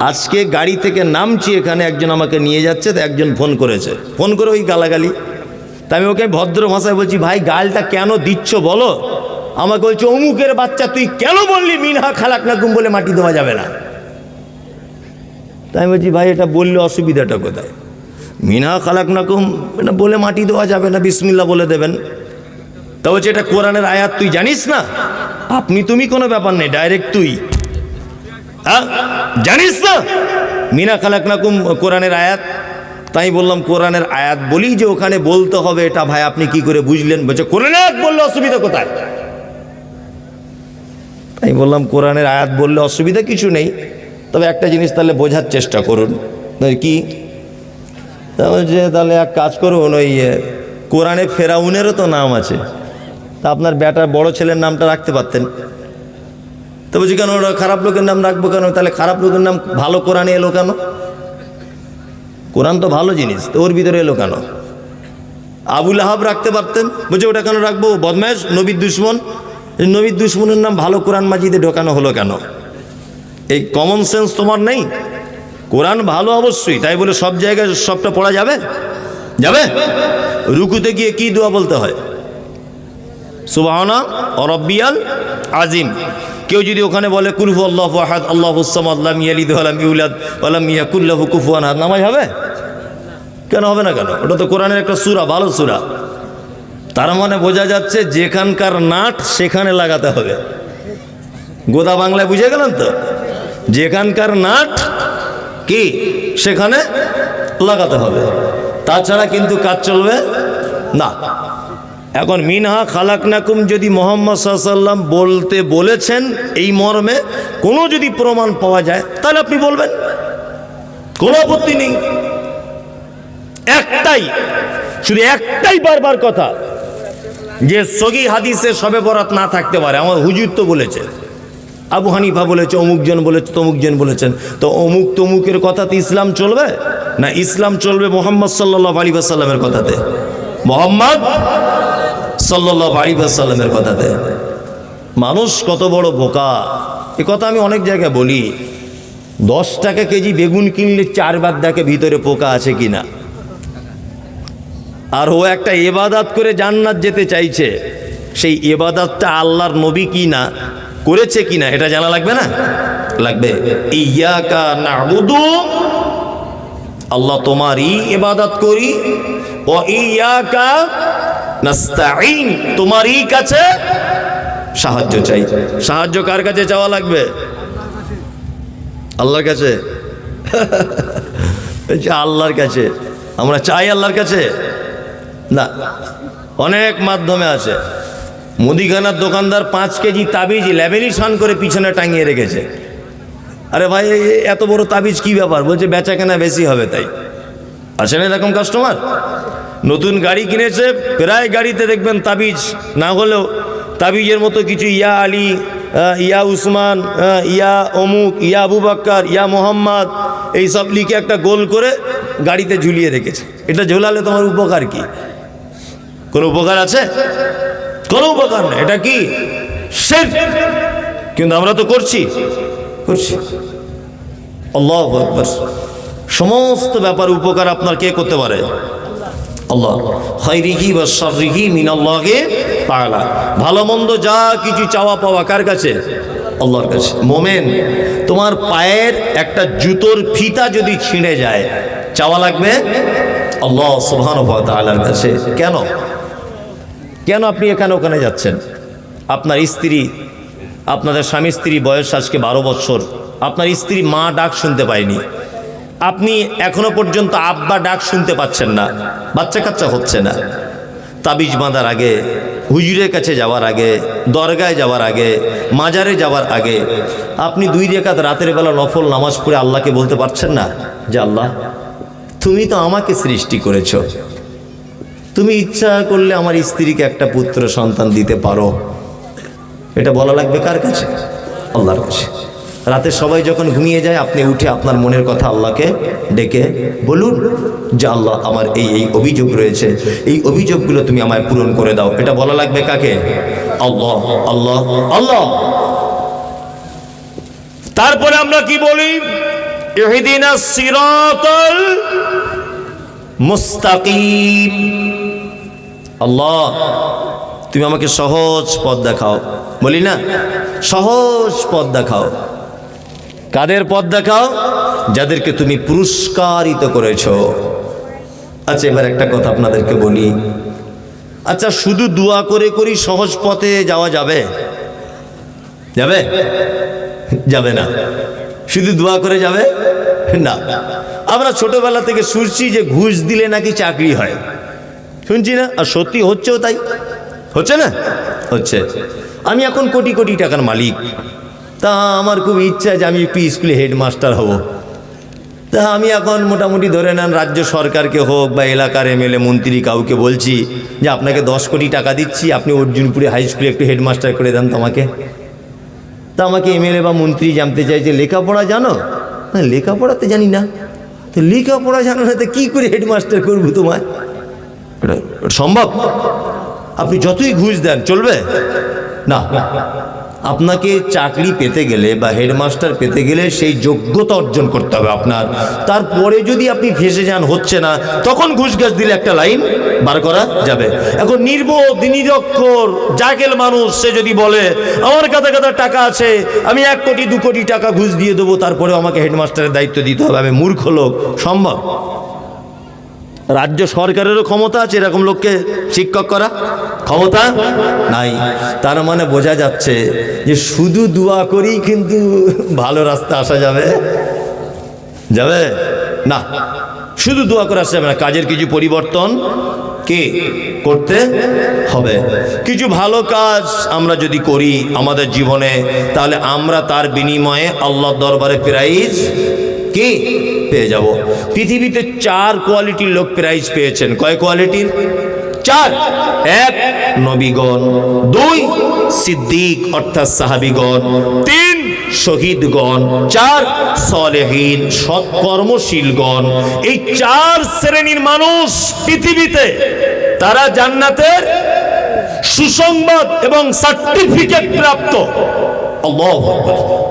আজকে গাড়ি থেকে নামছি এখানে, একজন আমাকে নিয়ে যাচ্ছে, তো একজন ফোন করেছে। ফোন করে ওই গালাগালি। তা আমি ওকে ভদ্র ভাষায় বলছি, ভাই, গালটা কেন দিচ্ছ বলো? আমাকে বলছে, অমুকের বাচ্চা, তুই কেন বললি মিনহা, খালাক নাকুম বলে মাটি দেওয়া যাবে না? তাই আমি বলছি, ভাই, এটা বললে অসুবিধাটা কোথায়? মিনা খালাক নাকুম এটা বলে মাটি দেওয়া যাবে না বিসমিল্লা বলে দেবেন। তা বলছে, এটা কোরআনের আয়াত, তুই জানিস না? আপনি, তুমি কোনো ব্যাপার নেই, ডাইরেক্ট তুই। জানিস না? মিনা খালাক নাকুম কোরআনের আয়াত। তাই বললাম, কোরআনের আয়াত বলি যে ওখানে বলতে হবে এটা, ভাই, আপনি কি করে বুঝলেন? বলছে, কোরআনের আয়াত বললে অসুবিধা কোথায়? তাই বললাম, কোরআনের আয়াত বললে অসুবিধা কিছু নেই, তবে একটা জিনিস তাহলে বোঝার চেষ্টা করুন। কি? বলছে, তাহলে এক কাজ করুন, ওই কোরআনে ফেরাউনেরও তো নাম আছে। তা আপনার বেটার বড় ছেলের নামটা রাখতে পারতেন। তো বলছি কেন ওরা খারাপ লোকের নাম রাখব কেন? তাহলে খারাপ লোকের নাম ভালো কোরআনে এলো কেন? কোরআন তো ভালো জিনিস, তো ওর ভিতরে এলো কেন? আবুল আহাব রাখতে পারতেন বলছে ওটা কেন রাখব? বদমাস নবীর দুশ্মন। নবীর দুশ্মনের নাম ভালো কোরআন মাজিদে ঢোকানো হলো কেন? এই কমন সেন্স তোমার নেই? কোরআন ভালো অবশ্যই, তাই বলে সব জায়গায় সবটা পড়া যাবে? যাবে? রুকুতে গিয়ে কি দোয়া বলতে হয়? সুবাহনা অরব্বিয়াল আজিম। কেউ যদি ওখানে বলে কুলফু আল্লাহ আহাদ, আল্লাহ হুসাম আল্লাহ ইয়ালিদ আলাম ইউলাদ আলাম ইয়াকুল্লাহু কুফুয়ান আহাদ। নামাজ হবে? কেন হবে না কেন? ওটা তো কোরআনের একটা সুরা, ভালো সুরা। তার মানে বোঝা যাচ্ছে যেখানকার নাট, সেখানে লাগাতে হবে। গোদা বাংলায় বুঝে গেলেন তো? যেখানকার নাট কি, সেখানে লাগাতে হবে। তাছাড়া কিন্তু কাজ চলবে না। এখন মিনহা খালাকনাকুম যদি মোহাম্মদ সাল্লাম বলতে বলেছেন এই মর্মে, কোনো যদি প্রমাণ পাওয়া যায়, তাহলে আপনি বলবেন। কোনো আপত্তি নেই। একটাই, শুধু একটাই বারবার কথা, যে সগি হাদিসে সবে বরাত না থাকতে পারে। আমার হুজুর তো বলেছে, আবু হানিফা বলেছে অমুকজন বলেছে তমুকজন বলেছেন। তো অমুক তমুকের কথাতে ইসলাম চলবে? না, ইসলাম চলবে মোহাম্মদ সাল্লাহ আলী সাল্লামের কথাতে। মোহাম্মদ সাল্লাহ আলী সাল্লামের কথাতে। মানুষ কত বড় বোকা। এ কথা আমি অনেক জায়গায় বলি। দশ টাকা কেজি বেগুন কিনলে চারবার দেখে ভিতরে পোকা আছে কিনা। আর ও একটা এবাদাত করে জান্নাত যেতে চাইছে। সেই এবাদাতটা আল্লাহর নবী কি না করেছে কিনা, এটা জানা লাগবে না? লাগবে। আল্লাহ তোমারই ইবাদত করি। ও ইয়াকা নাস্তাইন তোমারই কাছে সাহায্য চাই। সাহায্য কার কাছে চাওয়া লাগবে? আল্লাহর কাছে? আল্লাহর কাছে। আমরা চাই আল্লাহর কাছে? না। অনেক মাধ্যমে আছে। মুদিখানার দোকানদার পাঁচ কেজি তাবিজ ল্যামিনেশন করে পিছনে টাঙিয়ে রেখেছে। আরে ভাই এত বড় তাবিজ কি ব্যাপার? বলছে বেচা কেনা বেশি হবে তাই। আছে না এরকম কাস্টমার নতুন গাড়ি কিনেছে, প্রায় গাড়িতে দেখবেন তাবিজ, না হলেও তাবিজের মতো কিছু ইয়া আলী ইয়া উসমান ইয়া অমুক, ইয়া আবু বাক্কার, ইয়া মোহাম্মদ এইসব লিখে একটা গোল করে গাড়িতে ঝুলিয়ে রেখেছে। এটা ঝোলালে তোমার উপকার কি? কোনো উপকার আছে? কোনো উপকার নেই। এটা কি। কিন্তু আমরা তো করছি। করছি। আল্লাহ আকবার। সমস্ত ব্যাপার উপকার আপনার কে করতে পারে? আল্লাহ। খৈরিহি বা সরিহি মিনাল্লাহে তাআলা। ভালো মন্দ যা কিছু চাওয়া পাওয়া কার কাছে? আল্লাহর কাছে। মোমেন, তোমার পায়ের একটা জুতোর ফিতা যদি ছিঁড়ে যায়, চাওয়া লাগবে? আল্লাহ সুবহান তাআলার কাছে। কেন? কেন আপনি এখানে ওখানে যাচ্ছেন? আপনার স্ত্রী, আপনাদের স্বামী স্ত্রী বয়স আজকে বারো বছর। আপনার স্ত্রী মা ডাক শুনতে পায়নি। আপনি এখনও পর্যন্ত আব্বা ডাক শুনতে পাচ্ছেন না, বাচ্চা কাচ্চা হচ্ছে না। তাবিজ বাঁধার আগে, হুজুরের কাছে যাওয়ার আগে, দরগায় যাওয়ার আগে, মাজারে যাওয়ার আগে, আপনি দুই রেখাত রাতের বেলা নফল নামাজ পড়ে আল্লাহকে বলতে পারছেন না যে আল্লাহ, তুমি তো আমাকে সৃষ্টি করেছ। তুমি ইচ্ছা করলে আমার স্ত্রীকে একটা পুত্র সন্তান দিতে পারো। এটা বলা লাগবে কার কাছে? আল্লাহর কাছে। রাতে সবাই যখন ঘুমিয়ে যায়, আপনি উঠে আপনার মনের কথা আল্লাহকে ডেকে বলুন যে, আল্লাহ, আমার এই এই অভিযোগ রয়েছে। এই অভিযোগগুলো তুমি আমায় পূরণ করে দাও। এটা বলা লাগবে কাকে? আল্লাহ আল্লাহ আল্লাহ। তারপরে আমরা কি বলি? আল্লাহ, তুমি আমাকে সহজ পথ দেখাও। বলি না, সহজ পথ দেখাও। কাদের পথ দেখাও? যাদেরকে তুমি পুরস্কারিত করেছ। আচ্ছা এবার একটা কথা আপনাদেরকে বলি। আচ্ছা শুধু দোয়া করে করি সহজ পথে যাওয়া যাবে? যাবে? যাবে না। শুধু দোয়া করে যাবে? না। আমরা ছোটবেলা থেকে শুনছি যে ঘুষ দিলে নাকি চাকরি হয়। শুনছি না? আর সত্যি হচ্ছেও তাই। হচ্ছে না? হচ্ছে। আমি এখন কোটি কোটি টাকার মালিক। তা আমার খুব ইচ্ছা যে আমি একটু স্কুলে হেডমাস্টার হব। তা আমি এখন মোটামুটি ধরে নেন রাজ্য সরকারকে হোক বা এলাকার এমএলএ মন্ত্রী কাউকে বলছি যে আপনাকে দশ কোটি টাকা দিচ্ছি, আপনি অর্জুনপুরে হাই স্কুলে একটু হেডমাস্টার করে দেন তোমাকে। তা আমাকে এমএলএ বা মন্ত্রী জানতে চাইছে, লেখাপড়া জানো? না, লেখাপড়া তো জানি না। তো লেখাপড়া জানো না, তো কী করে হেডমাস্টার করব তোমায়? সম্ভব। আপনি যতই ঘুষ দেন, চলবে? না। আপনাকে চাকরি পেতে গেলে বা হেডমাস্টার পেতে গেলে সেই যোগ্যতা অর্জন করতে হবে আপনার। তারপরে যদি আপনি ফেসে যান, হচ্ছে না, তখন ঘুষ গাছ দিলে একটা লাইন বার করা যাবে। এখন নির্বোধ, নিরক্ষর জাকেল মানুষ, সে যদি বলে, আমার কাছে কাছে টাকা আছে, আমি এক কোটি, দু কোটি টাকা ঘুষ দিয়ে দেবো তারপরে আমাকে হেডমাস্টারের দায়িত্ব দিতে হবে। আমি মূর্খ লোক, সম্ভব? রাজ্য সরকারেরও ক্ষমতা আছে এরকম লোককে শিক্ষক করা? ক্ষমতা নাই। তার মানে বোঝা যাচ্ছে যে শুধু দোয়া করেই কিন্তু ভালো রাস্তা আসা যাবে। যাবে? না। শুধু দোয়া করে আসা যাবে না। কাজের কিছু পরিবর্তন কে করতে হবে? কিছু ভালো কাজ আমরা যদি করি আমাদের জীবনে, তাহলে আমরা তার বিনিময়ে আল্লাহ দরবারে প্রাইজ কি? পেয়ে যাব। পৃথিবীতে চার কোয়ালিটির লোক প্রাইজ পেয়েছেন। কয় কোয়ালিটির চার। এক, নবীগণ। দুই, সিদ্দিক, অর্থাৎ সাহাবিগণ। তিন, শহীদগণ। চার, সলেহীন সৎকর্মশীলগণ এই চার শ্রেণির মানুষ পৃথিবীতে, তারা জান্নাতের সুসংবাদ এবং সার্টিফিকেট প্রাপ্ত। আকবার।